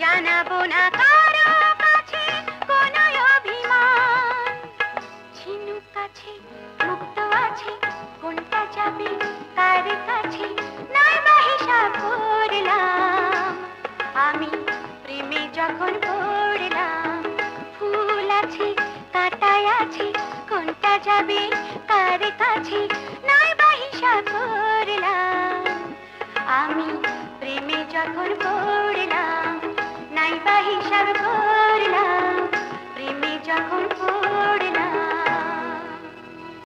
জানাব না কারও কাছে কোনো অভিমান। ঝিনুক কাছে, মুক্ত আছে, কোনটা যাবে কার কাছে? নাই বা হিসাব করলাম। আমি প্রেমে যখন পড়লাম, ফুল আছে কাঁটায় আছে, কোনটা যাবে কার কাছে? নাই বা হিসাব করলাম। আমি প্রেমে যখন